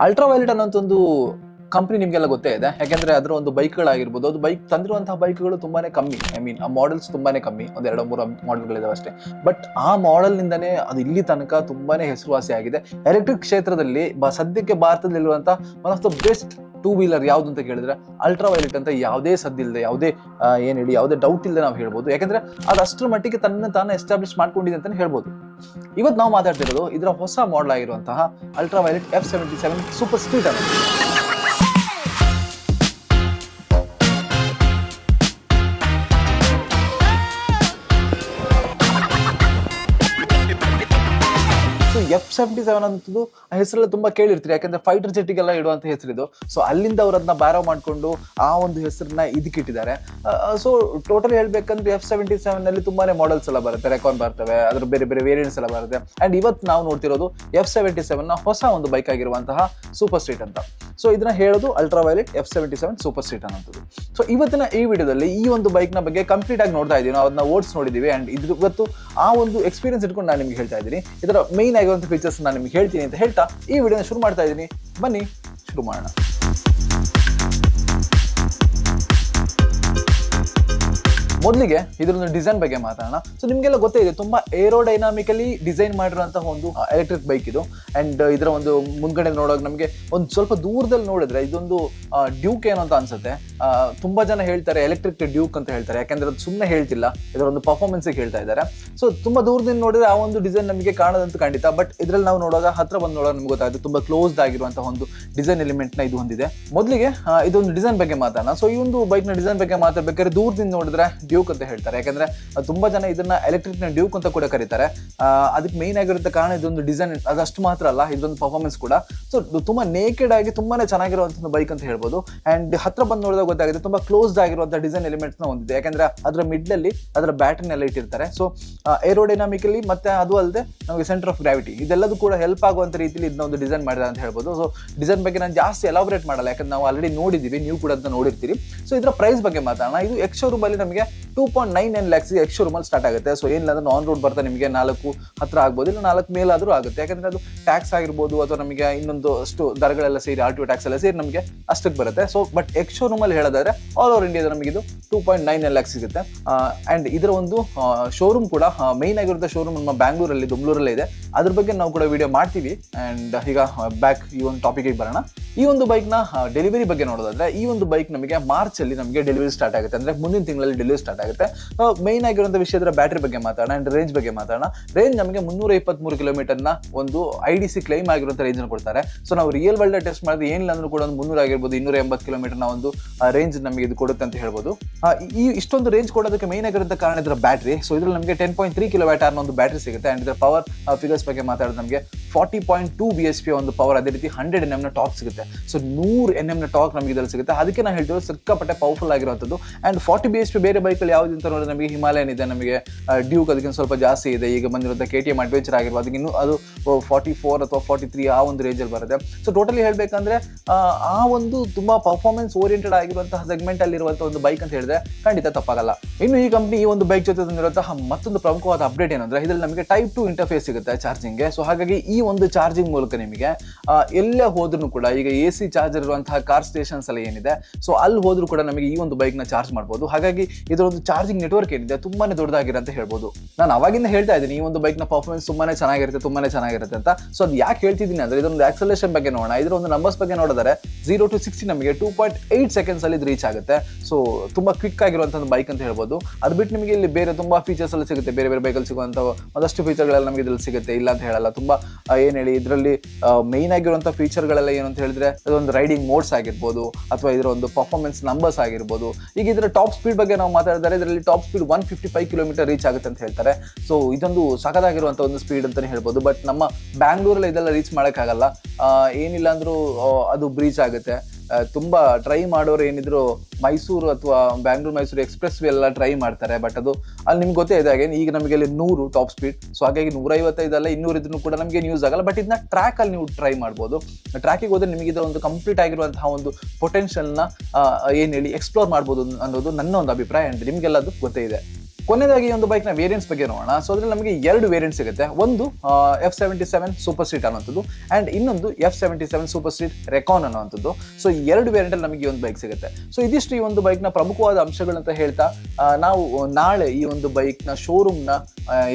Ultra violet ಒಂದು company ನಿಮ್ಗೆಲ್ಲ ಗೊತ್ತೇ ಇದೆ. ಯಾಕೆಂದ್ರೆ ಅದರ ಒಂದು ಬೈಕ್ಗಳಾಗಿರ್ಬೋದು, ಅದು ಬೈಕ್ ತಂದಿರುವಂತಹ ಬೈಕ್ಗಳು ತುಂಬಾನೇ ಕಮ್ಮಿ. ಐ ಮೀನ್ ಆ ಮಾಡೆಲ್ಸ್ ತುಂಬಾನೇ ಕಮ್ಮಿ. ಒಂದ್ ಎರಡು ಮೂರು ಮಾಡೆಲ್ಗಳಿದಾವೆ ಅಷ್ಟೇ. ಬಟ್ ಆ ಮಾಡೆಲ್ ನಿಂದನೇ ಅದು ಇಲ್ಲಿ ತನಕ ತುಂಬಾನೇ ಹೆಸರುವಾಸಿ ಆಗಿದೆ. ಎಲೆಕ್ಟ್ರಿಕ್ ಕ್ಷೇತ್ರದಲ್ಲಿ ಸದ್ಯಕ್ಕೆ ಭಾರತದಲ್ಲಿರುವಂತಹ one of the best two wheeler ಯಾವ್ದು ಅಂತ ಕೇಳಿದ್ರೆ ಅಲ್ಟ್ರಾ ವೈಲೆಟ್ ಅಂತ ಯಾವುದೇ ಸದ್ದಿಲ್ಲದೆ ಯಾವುದೇ ಏನು ಏನ್ ಹೇಳಿ, ಯಾವುದೇ ಡೌಟ್ ಇಲ್ಲದೆ ನಾವು ಹೇಳ್ಬೋದು. ಯಾಕಂದ್ರೆ ಅದು ಅಷ್ಟರ ಮಟ್ಟಿಗೆ ತನ್ನ ತಾನು ಎಸ್ಟಾಬ್ಲಿಷ್ ಮಾಡ್ಕೊಂಡಿದೆ ಅಂತ ಹೇಳ್ಬೋದು. ಇವತ್ತು ನಾವು ಮಾತಾಡ್ತಿರೋದು ಇದರ ಹೊಸ ಮಾಡಲ್ ಆಗಿರುವಂತಹ Ultra Violette F seventy seven super speed ಅನ್ನೋದು ಎಫ್ ಸೆವೆಂಟಿ ಸೆವೆನ್ ಅಂತದ್ದು ಹೆಸರೆಲ್ಲ ತುಂಬಾ ಕೇಳಿರ್ತೀರಿ, ಯಾಕಂದ್ರೆ ಫೈಟರ್ ಜೆಟ್ಟಿಗೆಲ್ಲ ಇಡುವಂತ ಹೆಸರಿದು. ಸೊ ಅಲ್ಲಿಂದ ಅವ್ರು ಅದನ್ನ ಬ್ಯಾರೋ ಮಾಡಿಕೊಂಡು ಆ ಒಂದು ಹೆಸರನ್ನ ಇದಕ್ಕಿಟ್ಟಿದ್ದಾರೆ ಸೊ ಟೋಟಲ್ ಹೇಳ್ಬೇಕಂದ್ರೆ ಎಫ್ ಸೆವೆಂಟಿ ಸೆವೆನ್ ಅಲ್ಲಿ ತುಂಬಾನೇ ಮಾಡೆಲ್ಸ್ ಎಲ್ಲ ಬರುತ್ತೆ. ರೆಕಾನ್ ಬರ್ತವೆ, ಅದ್ರ ಬೇರೆ ಬೇರೆ ವೇರಿಯಂಟ್ಸ್ ಎಲ್ಲ ಬರುತ್ತೆ. ಅಂಡ್ ಇವತ್ತು ನಾವು ನೋಡ್ತಿರೋದು ಎಫ್ ಸೆವೆಂಟಿ ಸೆವೆನ್ನ ಹೊಸ ಒಂದು ಬೈಕ್ ಆಗಿರುವಂತಹ ಸೂಪರ್ ಸ್ಟ್ರೀಟ್ ಅಂತ. ಸೊ ಇದನ್ನ ಹೇಳೋದು Ultra Violette F seventy seven super street ಅನ್ನೋದು. ಸೊ ಇವತ್ತಿನ ಈ ವಿಡಿಯೋದಲ್ಲಿ ಈ ಒಂದು ಬೈಕ್ನ ಬಗ್ಗೆ ಕಂಪ್ಲೀಟ್ ಆಗಿ ನೋಡ್ತಾ ಇದೀವಿ. ಅದನ್ನ ಓಡ್ಸ್ ನೋಡಿದೀವಿ. ಅಂಡ್ ಇದ್ರ ಇವತ್ತು ಆ ಒಂದು ಎಕ್ಸ್ಪೀರಿಯನ್ಸ್ ಇಟ್ಕೊಂಡು ನಾನು ನಿಮ್ಗೆ ಹೇಳ್ತಾ ಇದ್ದೀನಿ. ಇದರ ಮೈನ್ ಆಗಿರುವಂಥ ಫೀಚರ್ಸ್ ನಾನು ನಿಮ್ಗೆ ಹೇಳ್ತೀನಿ ಅಂತ ಹೇಳ್ತಾ ಈ ವಿಡಿಯೋನ ಶುರು ಮಾಡ್ತಾ ಇದ್ದೀನಿ. ಬನ್ನಿ ಶುರು ಮಾಡೋಣ. ಮೊದಲಿಗೆ ಇದರೊಂದು ಡಿಸೈನ್ ಬಗ್ಗೆ ಮಾತಾಡೋಣ. ಸೊ ನಿಮಗೆಲ್ಲ ಗೊತ್ತೇ ಇದೆ, ತುಂಬಾ ಏರೋಡೈನಾಮಿಕಲಿ ಡಿಸೈನ್ ಮಾಡಿರುವಂತಹ ಒಂದು ಎಲೆಕ್ಟ್ರಿಕ್ ಬೈಕ್ ಇದು. ಅಂಡ್ ಇದರ ಒಂದು ಮುಂದ್ಗಡೆ ನೋಡೋಕೆ ನಮಗೆ ಒಂದು ಸ್ವಲ್ಪ ದೂರದಲ್ಲಿ ನೋಡಿದ್ರೆ ಇದೊಂದು ಡ್ಯೂಕ್ ಏನು ಅಂತ ಅನ್ಸುತ್ತೆ. ತುಂಬ ಜನ ಹೇಳ್ತಾರೆ ಎಲೆಕ್ಟ್ರಿಕ್ ಡ್ಯೂಕ್ ಅಂತ ಹೇಳ್ತಾರೆ. ಯಾಕೆಂದ್ರೆ ಅದು ಸುಮ್ಮನೆ ಹೇಳ್ತಿಲ್ಲ, ಇದರ ಒಂದು ಪರ್ಫಾರ್ಮೆನ್ಸ್ ಹೇಳ್ತಾ ಇದ್ದಾರೆ. ಸೊ ತುಂಬಾ ದೂರದಿಂದ ನೋಡಿದ್ರೆ ಆ ಒಂದು ಡಿಸೈನ್ ನಮಗೆ ಕಾಣದಂತ ಖಂಡಿತ. ಬಟ್ ಇದ್ರಲ್ಲಿ ನಾವು ನೋಡುವಾಗ ಹತ್ರ ಬಂದು ನೋಡೋದು ನಮ್ಗೆ ಗೊತ್ತಾಗುತ್ತೆ, ತುಂಬಾ ಕ್ಲೋಸ್ಡ್ ಆಗಿರುವಂತಹ ಒಂದು ಡಿಸೈನ್ ಎಲಿಮೆಂಟ್ನ ಇದು ಹೊಂದಿದೆ. ಮೊದಲಿಗೆ ಇದೊಂದು ಡಿಸೈನ್ ಬಗ್ಗೆ ಮಾತಾಡೋಣ. ಸೊ ಈ ಒಂದು ಬೈಕ್ನ ಡಿಸೈನ್ ಬಗ್ಗೆ ಮಾತಾಡ್ಬೇಕಾದ್ರೆ ದೂರದಿಂದ ನೋಡಿದ್ರೆ ಡ್ಯೂಕ್ ಅಂತ ಹೇಳ್ತಾರೆ. ಯಾಕಂದ್ರೆ ತುಂಬಾ ಜನ ಇದನ್ನ ಎಲೆಕ್ಟ್ರಿಕ್ನ ಡ್ಯೂಕ್ ಅಂತ ಕೂಡ ಕರೀತಾರೆ. ಅದಕ್ಕೆ ಮೇನ್ ಆಗಿರುತ್ತೆ ಕಾರಣ ಇದೊಂದು ಡಿಸೈನ್ ಅದಷ್ಟು ಮಾತ್ರ ಅಲ್ಲ, ಇದೊಂದು ಪರ್ಫಾರ್ಮೆನ್ಸ್ ಕೂಡ. ಸೊ ತುಂಬಾ ನೇಕೆಡ್ ಆಗಿ ತುಂಬಾನೇ ಚೆನ್ನಾಗಿರುವಂತಹ ಬೈಕ್ ಅಂತ ಹೇಳ್ಬೋದು. ಅಂಡ್ ಹತ್ರ ಬಂದು ನೋಡಿದಾಗ ಗೊತ್ತಾಗುತ್ತೆ, ತುಂಬಾ ಕ್ಲೋಸ್ಡ್ ಆಗಿರುವಂತಹ ಡಿಸೈನ್ ಎಲಿಮೆಂಟ್ಸ್ನ ಹೊಂದಿದೆ ಯಾಕಂದ್ರೆ, ಅದರ ಮಿಡ್ ಅಲ್ಲಿ ಅದರ ಬ್ಯಾಟರಿ ಎಲ್ಲ ಇಟ್ಟಿರ್ತಾರೆ. ಸೊ ಏರೋಡೈನಾಮಿಕಲಿ ಮತ್ತೆ ಅದು ಅಲ್ಲದೆ ನಮಗೆ ಸೆಂಟರ್ ಆಫ್ ಗ್ರಾವಿಟಿ ಇದೆಲ್ಲದೂ ಕೂಡ ಹೆಲ್ಪ್ ಆಗುವಂತ ರೀತಿಯಲ್ಲಿ ಇದನ್ನ ಒಂದು ಡಿಸೈನ್ ಮಾಡಿದೆ ಅಂತ ಹೇಳ್ಬೋದು. ಸೊ ಡಿಸೈನ್ ಬಗ್ಗೆ ನಾನು ಜಾಸ್ತಿ ಎಲಾಬ್ರೇಟ್ ಮಾಡಲ್ಲ. ಯಾಕಂದ್ರೆ ನಾವು ಆಲ್ರೆಡಿ ನೋಡಿದ್ದೀವಿ ನೀವು ಕೂಡ ಅದನ್ನ ನೋಡಿರ್ತೀರಿ. ಸೊ ಇದರ ಪ್ರೈಸ್ ಬಗ್ಗೆ ಮಾತಾಡೋಣ. ಇದು ಎಕ್ಸ್ ಶೋರೂಮ್ ಅಲ್ಲಿ ನಮಗೆ two point nine nine lakhs ex ರೂಮಲ್ಲಿ ಸ್ಟಾರ್ಟ್ ಆಗುತ್ತೆ. ಸೊ ಏನಿಲ್ಲ ಅಂದ್ರೆ ಆನ್ ರೋಡ್ ಬರ್ತಾ ನಿಮಗೆ ನಾಲ್ಕು ಹತ್ರ ಆಗ್ಬೋದು, ಇಲ್ಲ ನಾಲ್ಕು ಮೇಲಾದರೂ ಆಗುತ್ತೆ. ಯಾಕಂದ್ರೆ ಅದು ಟ್ಯಾಕ್ಸ್ ಆಗಿರ್ಬೋದು ಅಥವಾ ನಮಗೆ ಇನ್ನೊಂದು ಅಷ್ಟು ದರಗಳೆಲ್ಲ ಸೇರಿ ಆರ್ ಟಿ ಟ್ಯಾಕ್ಸ್ ಎಲ್ಲ ಸೇರಿ ನಮಗೆ ಅಷ್ಟಕ್ಕೆ ಬರುತ್ತೆ. ಸೊ ಬಟ್ ಎಕ್ಸ್ ಶೋರೂಮಲ್ಲಿ ಹೇಳೋದಾದ್ರೆ ಆಲ್ ಓವರ್ ಇಂಡಿಯಾದ ನಮಗೆ ಇದು two point nine nine lakhs ಸಿಗುತ್ತೆ. ಅಂಡ್ ಇದರ ಒಂದು ಶೋರೂಮ್ ಕೂಡ ಮೈನ್ ಆಗಿರುತ್ತೆ ಶೋರೂಮ್ ನಮ್ಮ ಬ್ಯಾಂಗ್ಳೂರಲ್ಲಿ ಬೆಂಗಳೂರಲ್ಲೇ ಇದೆ. ಅದ್ರ ಬಗ್ಗೆ ನಾವು ಕೂಡ ವಿಡಿಯೋ ಮಾಡ್ತೀವಿ. ಆ್ಯಂಡ್ ಈಗ ಬ್ಯಾಕ್ ಈ ಒಂದು ಟಾಪಿಕ್ಗೆ ಬರೋಣ. ಈ ಒಂದು ಬೈಕ್ನ ಡೆಲಿವರಿ ಬಗ್ಗೆ ನೋಡೋದಾದ್ರೆ ಈ ಒಂದು ಬೈಕ್ ನಮಗೆ ಮಾರ್ಚ್ ಅಲ್ಲಿ ನಮಗೆ ಡೆಲಿವರಿ ಸ್ಟಾರ್ಟ್ ಆಗುತ್ತೆ. ಅಂದ್ರೆ ಮುಂದಿನ ತಿಂಗಳಲ್ಲಿ ಡೆಲಿವರಿ ಸ್ಟಾರ್ಟ್ ಆಗುತ್ತೆ. ಮೈನ್ ಆಗಿರುವಂಥ ವಿಷಯದ ಬ್ಯಾಟ್ರಿ ಬಗ್ಗೆ ಮಾತಾಡೋಣ ಅಂಡ್ ರೇಂಜ್ ಬಗ್ಗೆ ಮಾತಾಡೋಣ. ರೇಂಜ್ ನಮಗೆ ಮುನ್ನೂರ ಇಪ್ಪತ್ಮೂರು ಕಿಲೋಮೀಟರ್ನ ಒಂದು ಐ ಡಿ ಸಿ ಕ್ಲೈಮ್ ಆಗಿರುವಂಥ ರೇಂಜ್ ಕೊಡ್ತಾರೆ. ಸೊ ನಾವು ರಿಯಲ್ ವರ್ಲ್ಡ್ ಟೆಸ್ಟ್ ಮಾಡಿದ್ರೆ ಏನಿಲ್ಲ ಅಂದ್ರೂ ಕೂಡ ಒಂದು ಮುನ್ನೂರ ಆಗಿರ್ಬೋದು, ಇನ್ನೂರ ಎಂಬತ್ತು ಕಿಲೋಮೀಟರ್ನ ಒಂದು ರೇಂಜ್ ನಮಗೆ ಇದು ಕೊಡುತ್ತೆ ಅಂತ ಹೇಳ್ಬೋದು. ಈ ಇಷ್ಟೊಂದು ರೇಂಜ್ ಕೊಡೋದಕ್ಕೆ ಮೈನ್ ಆಗಿರುವಂಥ ಕಾರಣ ಇದರ ಬ್ಯಾಟ್ರಿ ಸೊ ಇದ್ರಲ್ಲಿ ನಮಗೆ ten point three kilo watt ಒಂದು ಬ್ಯಾಟ್ರಿ ಸಿಗುತ್ತೆ. ಅಂಡ್ ಇದರ ಪವರ್ ಫಿಗರ್ಸ್ ಬಗ್ಗೆ ಮಾತಾಡೋದು ನಮಗೆ forty point two B S P ಒಂದು ಪವರ್ ಅದೇ ರೀತಿ ಹಂಡ್ರೆಡ್ ಎನ್ ಎಮ್ನ ಟಾಕ್ ಸಿಗುತ್ತೆ. ಸೊ ನೂರು ಎನ್ ಎಮ್ನ ಟಾಕ್ ನಮಗೆ ಇದರಲ್ಲಿ ಸಿಗುತ್ತೆ. ಅದಕ್ಕೆ ನಾನು ಹೇಳ್ತೀವಿ ಸಿಕ್ಕಾಪಟ್ಟೆ ಪವರ್ಫುಲ್ ಆಗಿರುವಂಥದ್ದು. And forty B S P ಬೇರೆ ಬೈಕಲ್ಲಿ ಯಾವುದು ಅಂತ ನೋಡಿದ್ರೆ ನಮಗೆ ಹಿಮಾಲಯನ್ ಇದೆ ನಮಗೆ ಡ್ಯೂಕ್ ಅದಕ್ಕಿಂತ ಸ್ವಲ್ಪ ಜಾಸ್ತಿ ಇದೆ. ಈಗ ಬಂದಿರುವಂಥ ಕೆ ಟಿ ಎಂ ಅಡ್ವೆಂಚರ್ ಆಗಿರ್ಬೋದು ಅದಕ್ಕೆ ಇನ್ನೂ ಅದು ಫಾರ್ಟಿ ಫೋರ್ ಅಥವಾ ಫಾರ್ಟಿ ತ್ರೀ ಆ ಒಂದು ರೇಂಜಲ್ಲಿ ಬರುತ್ತೆ. ಸೊ ಟೋಟಲಿ ಹೇಳಬೇಕಂದ್ರೆ ಆ, ಒಂದು ತುಂಬ ಪರ್ಫಾರ್ಮೆನ್ಸ್ ಓರಿಯೆಂಟೆಡ್ ಆಗಿರುವಂತಹ ಸೆಗ್ಮೆಂಟ್ ಅಲ್ಲಿರುವಂಥ ಒಂದು ಬೈಕ್ ಅಂತ ಹೇಳಿದ್ರೆ ಖಂಡಿತ ತಪ್ಪಾಗಲ್ಲ. ಇನ್ನು ಈ ಕಂಪನಿ ಈ ಒಂದು ಬೈಕ್ ಜೊತೆ ತಂದಿರುವಂತಹ ಮತ್ತೊಂದು ಪ್ರಮುಖವಾದ ಅಪ್ಡೇಟ್ ಏನಂದ್ರೆ ಇದರಲ್ಲಿ ನಮಗೆ ಟೈಪ್ ಟು ಇಂಟರ್ಫೇಸ್ ಸಿಗುತ್ತೆ ಚಾರ್ಜಿಂಗ್ಗೆ ಸೊ ಹಾಗಾಗಿ ಈ ಒಂದು ಚಾರ್ಜಿಂಗ್ ಮೂಲಕ ನಿಮಗೆ ಎಲ್ಲೇ ಹೋದ್ರೂ ಕೂಡ ಈಗ ಎ ಸಿ ಚಾರ್ಜರ್ ಇರುವಂತಹ ಕಾರ್ ಸ್ಟೇಷನ್ಸ್ ಎಲ್ಲ ಏನಿದೆ ಸೊ ಅಲ್ಲಿ ಹೋದ್ರೂ ಕೂಡ ನಮಗೆ ಈ ಒಂದು ಬೈಕ್ನ ಚಾರ್ಜ್ ಮಾಡ್ಬೋದು. ಹಾಗಾಗಿ ಇದರೊಂದು ಚಾರ್ಜಿಂಗ್ ನೆಟ್ವರ್ಕ್ ಏನಿದೆ, ತುಂಬಾನೇ ದೊಡ್ಡದಾಗಿದೆ ಅಂತ ಹೇಳ್ಬೋದು. ನಾನು ಅವಾಗಿಂದ ಹೇಳ್ತಾ ಇದ್ದೀನಿ, ಈ ಒಂದು ಬೈಕ್ನ ಪರ್ಫಾರ್ಮೆನ್ಸ್ ತುಂಬಾನೇ ಚೆನ್ನಾಗಿರುತ್ತೆ ತುಂಬಾನೇ ಚೆನ್ನಾಗಿರುತ್ತೆ ಅಂತ. ಸೊ ಅದು ಯಾಕೆ ಹೇಳ್ತಿದ್ದೀನಿ ಅಂದ್ರೆ, ಇದೊಂದು ಆಕ್ಸಲೇಷನ್ ಬಗ್ಗೆ ನೋಡೋಣ. ಇದರ ಒಂದು ನಂಬರ್ಸ್ ಬಗ್ಗೆ ನೋಡಿದರೆ ಜೀರೋ ಟು ಸಿಕ್ಸ್ಟಿ ನಮಗೆ ಟೂ ಪಾಯಿಂಟ್ ಏಟ್ ಸೆಕೆಂಡ್ಸ್ ಅಲ್ಲಿ ರೀಚ್ ಆಗುತ್ತೆ. ಸೊ ತುಂಬಾ ಕ್ವಿಕ್ ಆಗಿರುವಂತಹ ಬೈಕ್ ಅಂತ ಹೇಳ್ಬೋದು. ಅದು ಬಿಟ್ಟು ನಿಮಗೆ ಇಲ್ಲಿ ಬೇರೆ ತುಂಬಾ ಫೀಚರ್ಸ್ ಎಲ್ಲ ಸಿಗುತ್ತೆ. ಬೇರೆ ಬೇರೆ ಬೈಕಲ್ಲಿ ಸಿಗುವಂತ ಒಂದಷ್ಟು ಫೀಚರ್ಗಳೆಲ್ಲ ನಮಗೆ ಇದ್ರಲ್ಲಿ ಸಿಗುತ್ತೆ. ಇಲ್ಲ ಅಂತ ಹೇಳಲ್ಲ. ತುಂಬಾ ಏನ್ ಹೇಳಿ, ಇದರಲ್ಲಿ ಮೈನ್ ಆಗಿರುವಂತ ಫೀಚರ್ಗಳೆಲ್ಲ ಏನು ಅಂತ ಹೇಳಿದ್ರೆ, ಅದೊಂದು ರೈಡಿಂಗ್ ಮೋಡ್ಸ್ ಆಗಿರ್ಬೋದು, ಅಥವಾ ಇದರ ಒಂದು ಪರ್ಫಾರ್ಮೆನ್ಸ್ ನಂಬರ್ಸ್ ಆಗಿರ್ಬೋದು. ಈಗ ಇದರ ಟಾಪ್ ಸ್ಪೀಡ್ ಬಗ್ಗೆ ನಾವು ಮಾತಾಡಿದರೆ, ಇದರಲ್ಲಿ top speed one fifty five kilometre reach ಆಗುತ್ತೆ ಅಂತ ಹೇಳ್ತಾರೆ. ಸೊ ಇದೊಂದು ಸಖತ್ತಾಗಿರುವಂಥ ಒಂದು ಸ್ಪೀಡ್ ಅಂತಲೇ ಹೇಳ್ಬೋದು. ಬಟ್ ನಮ್ಮ ಬ್ಯಾಂಗ್ಳೂರಲ್ಲಿ ಇದೆಲ್ಲ ರೀಚ್ ಮಾಡೋಕ್ಕಾಗಲ್ಲ. ಏನಿಲ್ಲ ಅಂದ್ರೂ ಅದು ಬ್ರೀಚ್ ಆಗುತ್ತೆ. ತುಂಬಾ ಟ್ರೈ ಮಾಡೋರು ಏನಿದ್ರು ಮೈಸೂರು ಅಥವಾ ಬ್ಯಾಂಗ್ಳೂರು ಮೈಸೂರು ಎಕ್ಸ್ಪ್ರೆಸ್ ವೇ ಎಲ್ಲ ಟ್ರೈ ಮಾಡ್ತಾರೆ ಬಟ್ ಅದು ಅಲ್ಲಿ ನಿಮ್ಗೆ ಗೊತ್ತೇ ಇದೆ ಹಾಗೆ ಈಗ ನಮಗೆ ಅಲ್ಲಿ ನೂರು ಟಾಪ್ ಸ್ಪೀಡ್ ಸೊ ಹಾಗಾಗಿ ನೂರೈವತ್ತೈದಲ್ಲ ಇನ್ನೂರು ಇದ್ರೂ ಕೂಡ ನಮಗೆ ಯೂಸ್ ಆಗಲ್ಲ ಬಟ್ ಇದನ್ನ ಟ್ರ್ಯಾಕ್ ಅಲ್ಲಿ ನೀವು ಟ್ರೈ ಮಾಡ್ಬೋದು. ಟ್ರ್ಯಾಕಿಗೆ ಹೋದ್ರೆ ನಿಮಗೆ ಇದರ ಒಂದು ಕಂಪ್ಲೀಟ್ ಆಗಿರುವಂತಹ ಒಂದು ಪೊಟೆನ್ಷಿಯಲ್ನ ಏನು ಹೇಳಿ ಎಕ್ಸ್ಪ್ಲೋರ್ ಮಾಡ್ಬೋದು ಅನ್ನೋದು ನನ್ನ ಒಂದು ಅಭಿಪ್ರಾಯ ಅಂದ್ರೆ ನಿಮಗೆಲ್ಲ ಅದು ಗೊತ್ತೇ ಇದೆ. ಕೊನೆಯದಾಗಿ ಒಂದು ಒಂದು ಬೈಕ್ನ ವೇರಿಯಂಟ್ಸ್ ಬಗ್ಗೆ ನೋಡೋಣ. ಸೊ ಅದ್ರಲ್ಲಿ ನಮಗೆ ಎರಡು ವೇರಿಯಂಟ್ ಸಿಗುತ್ತೆ. ಒಂದು F seventy seven super street ಅನ್ನುವಂಥದ್ದು ಅಂಡ್ ಇನ್ನೊಂದು F seventy seven super street recon ಅನ್ನುವಂಥದ್ದು ಸೊ ಎರಡು ವೇರಿಯಂಟ್ ಅಲ್ಲಿ ನಮಗೆ ಒಂದು ಬೈಕ್ ಸಿಗುತ್ತೆ. ಸೊ ಇದಿಷ್ಟು ಈ ಒಂದು ಬೈಕ್ನ ಪ್ರಮುಖವಾದ ಅಂಶಗಳಂತ ಹೇಳ್ತಾ ನಾವು ನಾಳೆ ಈ ಒಂದು ಬೈಕ್ನ ಶೋರೂಮ್ನ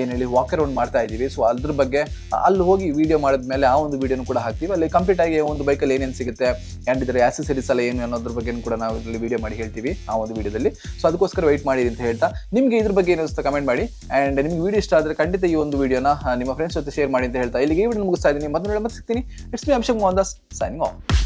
ಏನ್ ಹೇಳಿ ವಾಕ್ ಅರೌಂಡ್ ಮಾಡ್ತಾ ಇದ್ದೀವಿ. ಸೊ ಅದ್ರ ಬಗ್ಗೆ ಅಲ್ಲಿ ಹೋಗಿ ವಿಡಿಯೋ ಮಾಡಿದ್ಮೇಲೆ ಆ ಒಂದು ವಿಡಿಯೋನು ಕೂಡ ಹಾಕ್ತೀವಿ. ಅಲ್ಲಿ ಕಂಪ್ಲೀಟ್ ಆಗಿ ಒಂದು ಬೈಕಲ್ಲಿ ಏನೇನು ಸಿಗುತ್ತೆ ಆ್ಯಂಡ್ ಇದರ ಆಸೆಸರೀಸ್ ಎಲ್ಲ ಏನು ಅನ್ನೋದ್ರ ಬಗ್ಗೆ ಕೂಡ ನಾವು ಇದರಲ್ಲಿ ವಿಡಿಯೋ ಮಾಡಿ ಹೇಳ್ತೀವಿ ಆ ಒಂದು ವಿಡಿಯೋದಲ್ಲಿ ಸೊ ಅದಕ್ಕೋಸ್ಕರ ವೆಯ್ಟ್ ಮಾಡಿ ಅಂತ ಹೇಳ್ತಾ, ನಿಮಗೆ ಇದ್ರ ಬಗ್ಗೆ ಏನಿಸ್ತಾ ಕಮೆಂಟ್ ಮಾಡಿ. ಅಂಡ್ ನಿಮ್ಗೆ ವಿಡಿಯೋ ಇಷ್ಟ ಆದರೆ ಖಂಡಿತ ಈ ಒಂದು ವಿಡಿಯೋನ ನಿಮ್ಮ ಫ್ರೆಂಡ್ಸ್ ಜೊತೆ ಶೇರ್ ಮಾಡಿ ಅಂತ ಹೇಳ್ತಾ ಇಲ್ಲಿಗೆ ಈ ವಿಡಿಯೋ ಮುಗಿಸ್ತಾ ಇದ್ದೀನಿ ಮತ್ತೆ ಮತ್ತೆ ಸಿಗ್ತೀನಿ. It's me Abhishek Mohan Das signing off